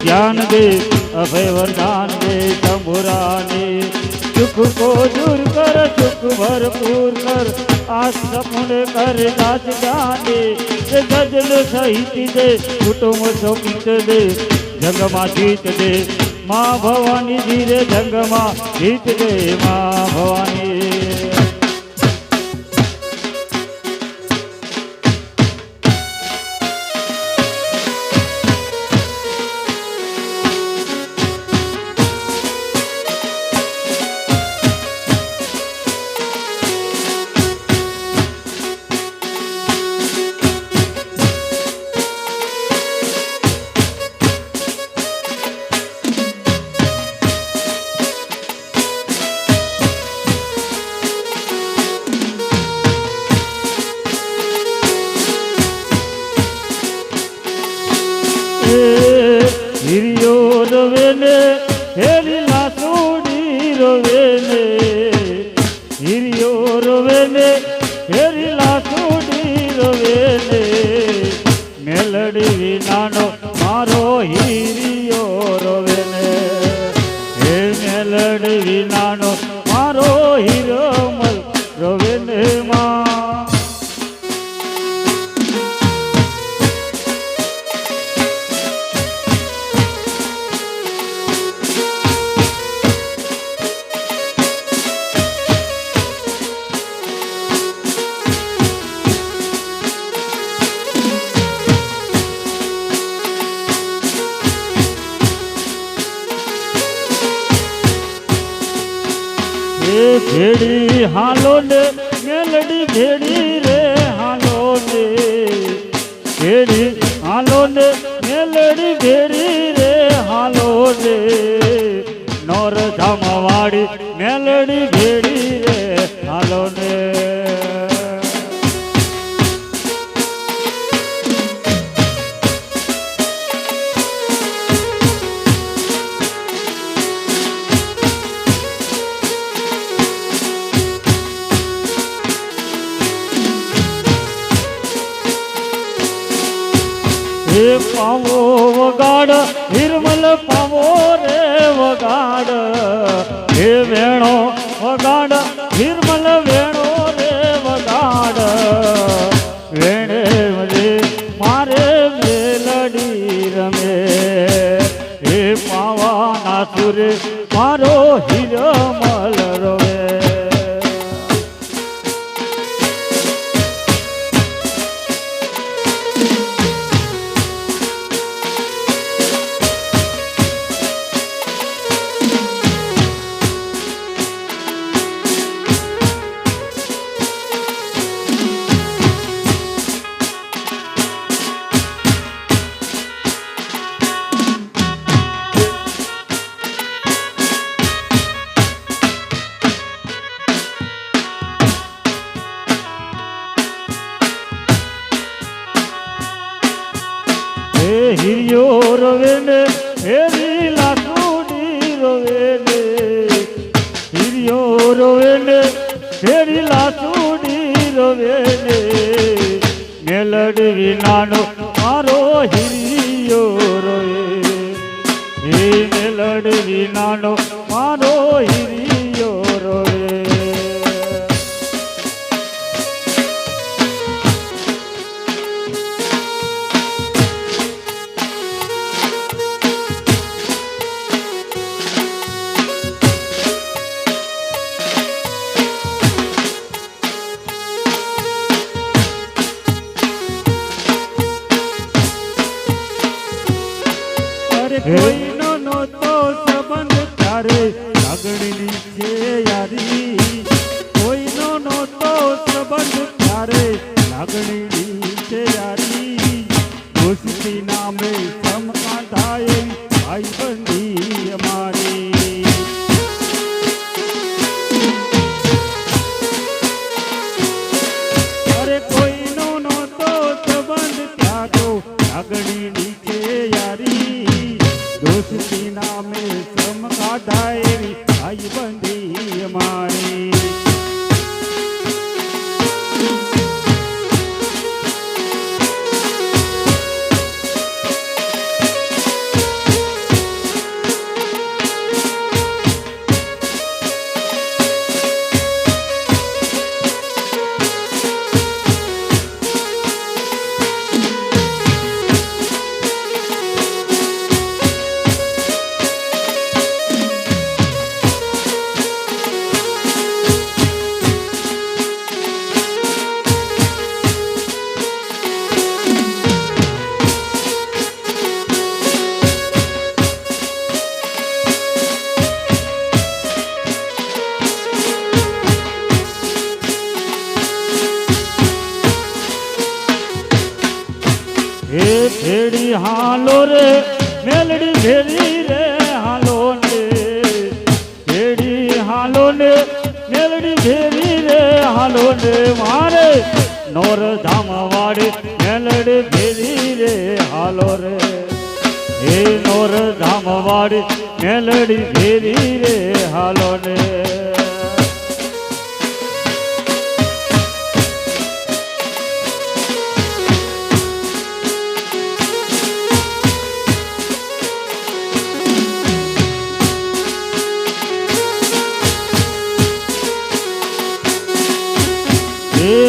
દે અભય વરદાન દે તંબુરાને સુખ કો દૂર કર સુખ ભરપૂર કર આ સપન કર દાસ જાને એ ગજલ સહિત દે કુટુંબ શોકિત દે જંગમાં જીત દે મા ભવાની ધીરે જંગમાં જીત દે મા ભવાની હાલો ને મેલડી ભેડી રે હાલો ને ભેડી હાલો ને મેલડી ભેડી રે હાલો ને નોર ધામવાડી વગાડ, નિર્મલ વેણો રે વગાડ. વેણે રે મારે મેલડી રમે. હે પાવાના સુરે, મારો હિરમલ ને હે લીલા સુડી રવે ને હિરિયો રવે ને હે લીલા સુડી રવે ને મેલડ વિનાનો મારો હિરિયો રવે. હે મેલડ વિનાનો લાગણીની છે યારી દોસ્તી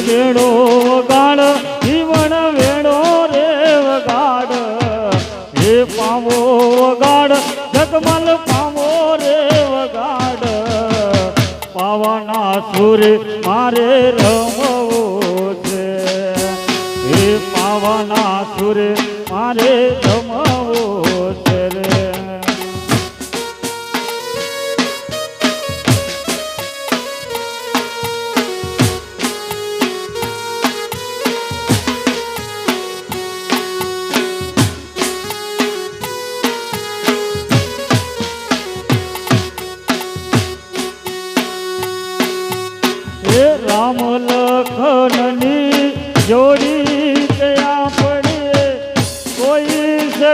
વેણો ગાળ, જીવન વેણો રે વગાડ. હે પામો વગાડ, જગમલ પામો રે વગાડ. પાવાના સુર મારે રમવો છે. હે પાવાના સુર મારે રમવો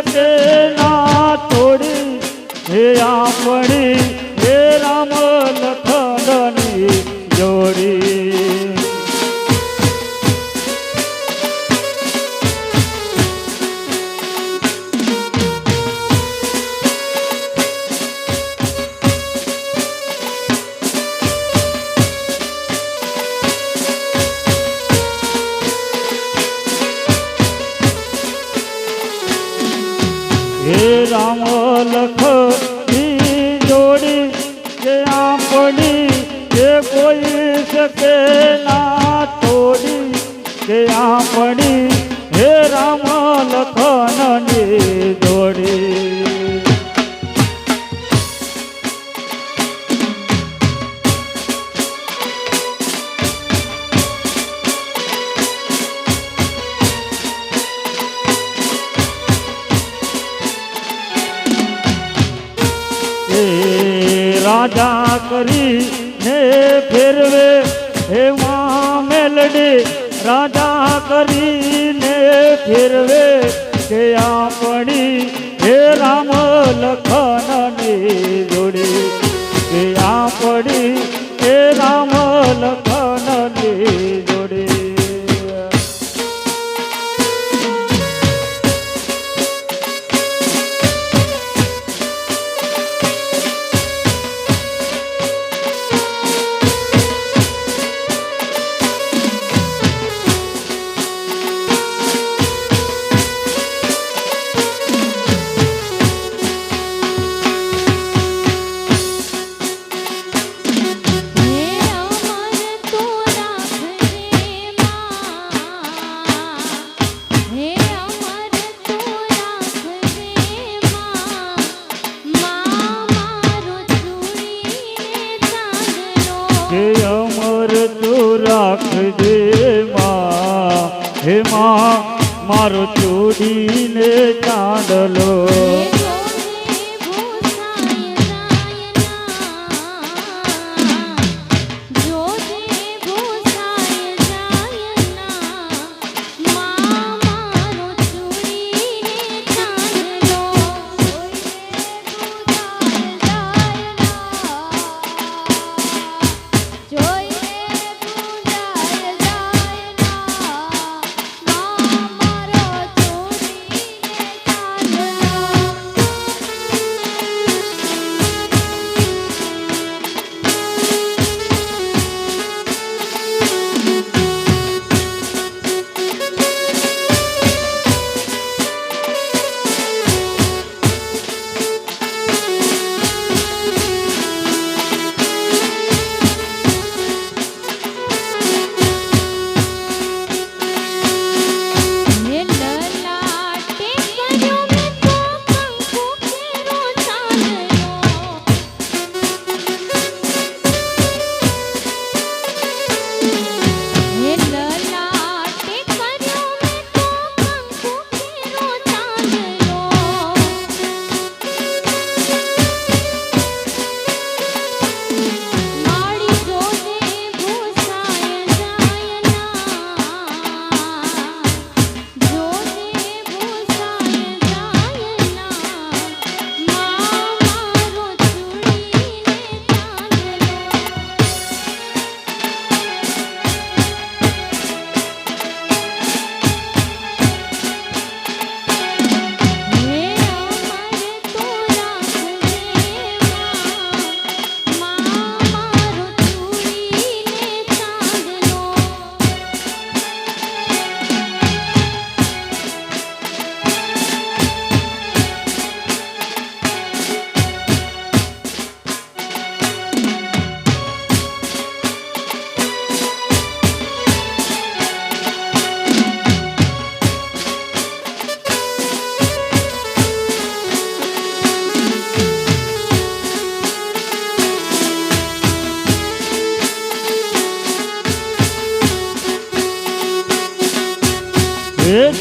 Jeff. રાજા કરી ને ફેરવે હે માં મેલડી રાજા કરી ને ફેરવે કે આપણી હે રામ લખનની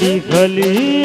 गली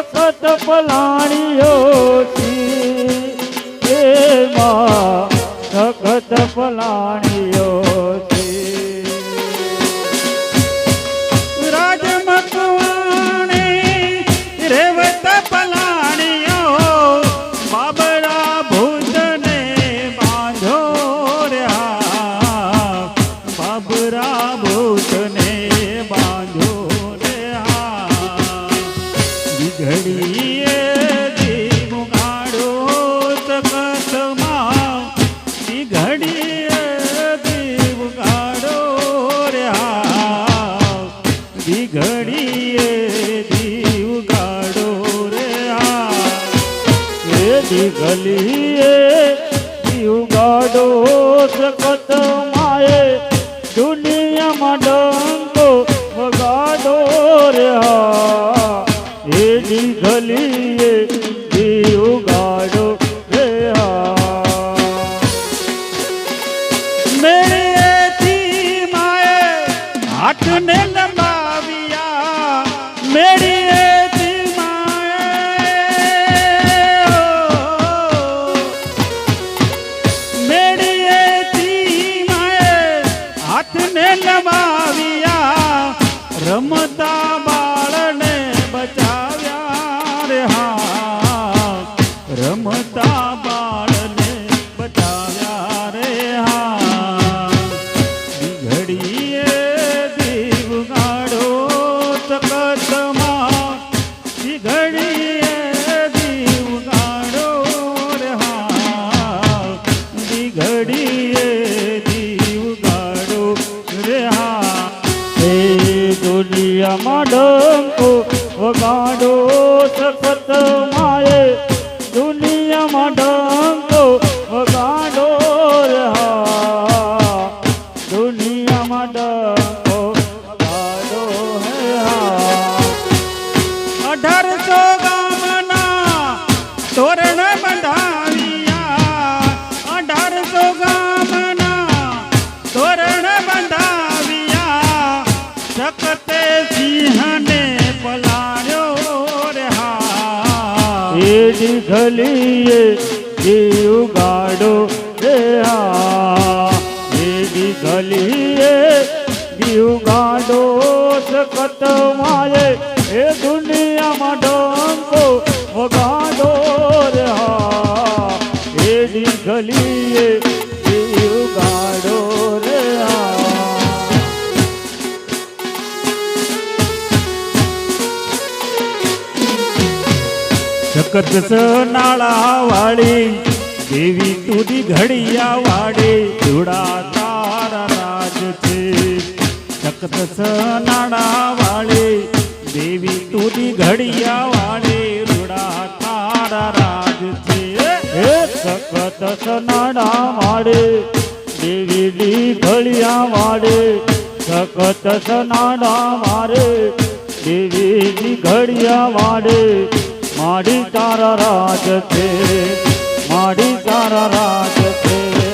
વખત પલાણીઓથી એમાં સખત પલાણીઓ মডল વગાડ અફગાનો રહ્યા એની ગલીએ જીવ ગાડો સખત નાળા વાળી દેવી તુદી ઘડિયા વાળે જોડા તારા રાજ છે. સખત નાળા વાળે દેવી તુદી ઘડિયા સખત સનાડા વાળે દેવીલી ભળિયા વાળે સખત સનાડા વાળે દેવીલી ઘડિયા વાળે મારી તારા રાજ છે, મારી તારા રાજ છે.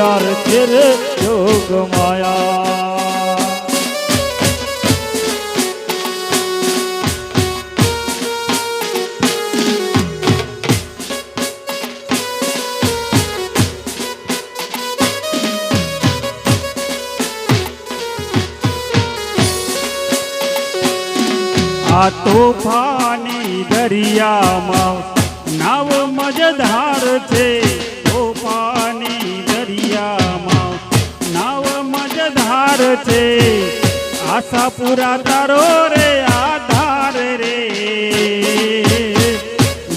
યાર તેરે યોગ માયા આ તોફાની દરિયામાં પૂરા તારો રે આધાર રે.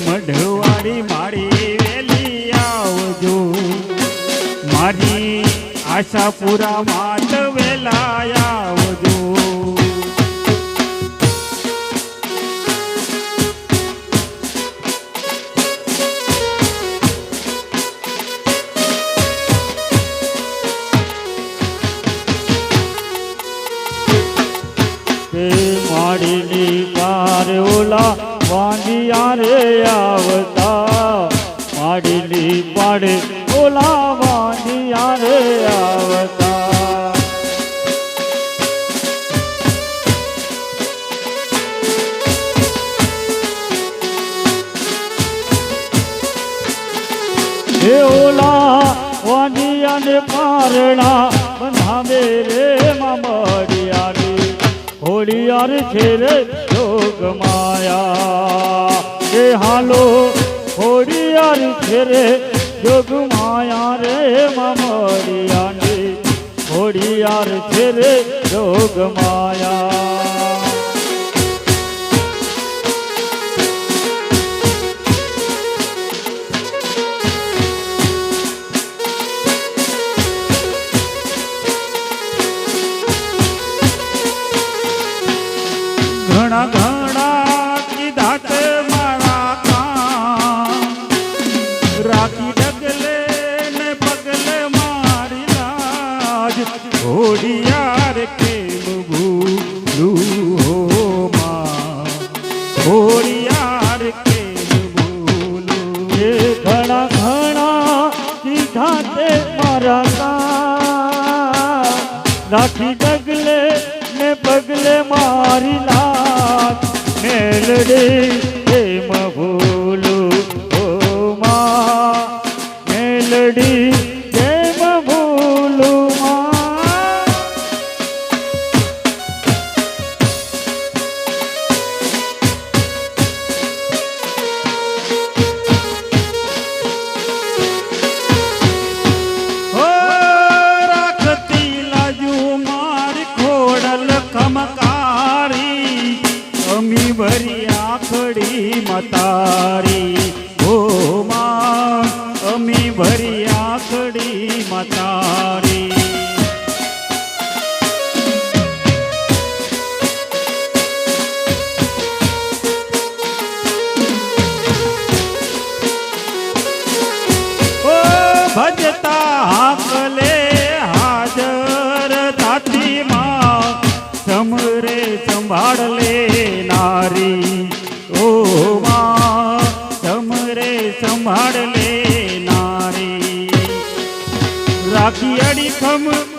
મઢવાડી મારી વેલી આવજો. મારી આશા પૂરા મારી Shivaya luz. ortamı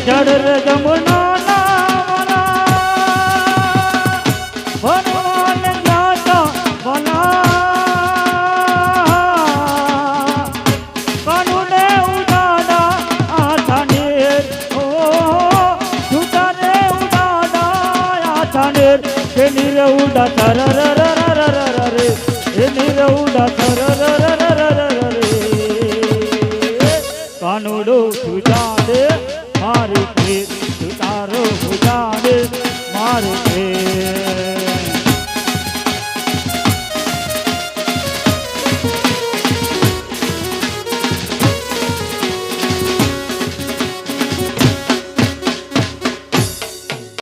જડ જમના નામના વનવાન જાતા વના